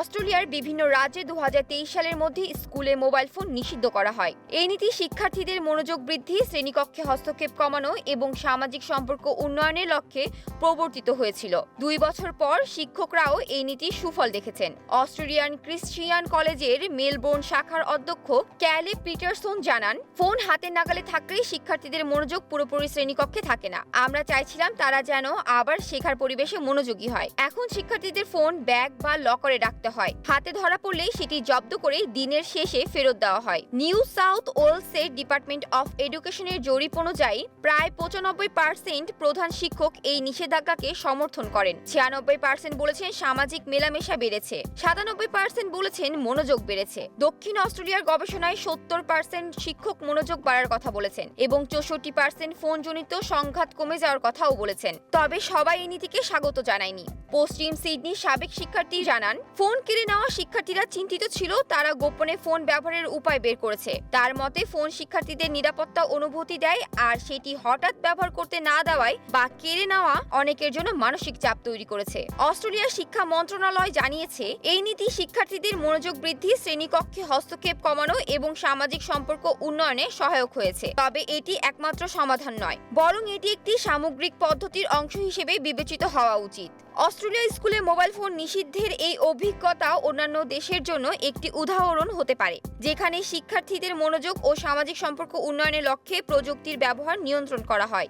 অস্ট্রেলিয়ার বিভিন্ন রাজ্যে দু হাজার তেইশ সালের মধ্যে স্কুলে মোবাইল ফোন নিষিদ্ধ করা হয়। এই নীতি শিক্ষার্থীদের মনোযোগ বৃদ্ধি, শ্রেণীকক্ষে হস্তক্ষেপ কমানো এবং সামাজিক সম্পর্ক উন্নয়নের লক্ষ্যে প্রবর্তিত হয়েছিল। দুই বছর পর শিক্ষকরাও এই নীতির সুফল দেখেছেন। অস্ট্রেলিয়ান ক্রিশ্চিয়ান কলেজের মেলবোর্ন শাখার অধ্যক্ষ ক্যালে পিটারসন জানান, ফোন হাতের নাগালে থাকলেই শিক্ষার্থীদের মনোযোগ পুরোপুরি শ্রেণীকক্ষে থাকে না। আমরা চাইছিলাম তারা যেন আবার শেখার পরিবেশে মনোযোগী হয়। এখন শিক্ষার্থীদের ফোন ব্যাগ বা লকারে রাখতে হয়। হাতে ধরা পড়লেই সেটি জব্দ করে দিনের শেষে ফেরত দেওয়া হয়। নিউ সাউথ ওয়েলসের ডিপার্টমেন্ট অফ এডুকেশনের জরিপ অনুযায়ী প্রায় পঁচানব্বই পার্সেন্ট প্রধান শিক্ষক এই নিষেধাজ্ঞাকে সমর্থন করেন। ছিয়ানব্বই পার্সেন্ট বলেছেন সামাজিক মেলামেশা বেড়েছে। সাতানব্বই পার্সেন্ট বলেছেন মনোযোগ বেড়েছে। দক্ষিণ অস্ট্রেলিয়ার গবেষণায় সত্তর পার্সেন্ট শিক্ষক মনোযোগ বাড়ার কথা বলেছেন এবং চৌষট্টি পার্সেন্ট ফোনজনিত সংঘাত কমে যাওয়ার কথাও বলেছেন। তবে সবাই এই নীতিকে স্বাগত জানায়নি। পশ্চিম সিডনির সাবেক শিক্ষার্থী জানান, ফোন কেড়ে নেওয়া শিক্ষার্থীরা চিন্তিত ছিল, তারা গোপনে ফোন ব্যবহারের উপায় বের করেছে। তার মতে, ফোন শিক্ষার্থীদের নিরাপত্তা অনুভূতি দেয়, আর সেটি হঠাৎ ব্যবহার করতে না দেওয়ায় বা কেড়ে নেওয়া অনেকের জন্য মানসিক চাপ তৈরি করেছে। অস্ট্রেলিয়ার শিক্ষা মন্ত্রণালয় জানিয়েছে, এই নীতি শিক্ষার্থীদের মনোযোগ বৃদ্ধি, শ্রেণীকক্ষে হস্তক্ষেপ কমানো এবং সামাজিক সম্পর্ক উন্নয়নে সহায়ক হয়েছে। তবে এটি একমাত্র সমাধান নয়, বরং এটি একটি সামগ্রিক পদ্ধতির অংশ হিসেবে বিবেচিত হওয়া উচিত। অস্ট্রেলিয়া স্কুলে মোবাইল ফোন নিষিদ্ধের এই অভিজ্ঞতা অন্যান্য দেশের জন্য একটি উদাহরণ হতে পারে, যেখানে শিক্ষার্থীদের মনোযোগ ও সামাজিক সম্পর্ক উন্নয়নের লক্ষ্যে প্রযুক্তির ব্যবহার নিয়ন্ত্রণ করা হয়।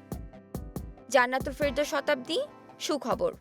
জান্নাতুল ফেরদৌস শতাব্দী, সুখবর।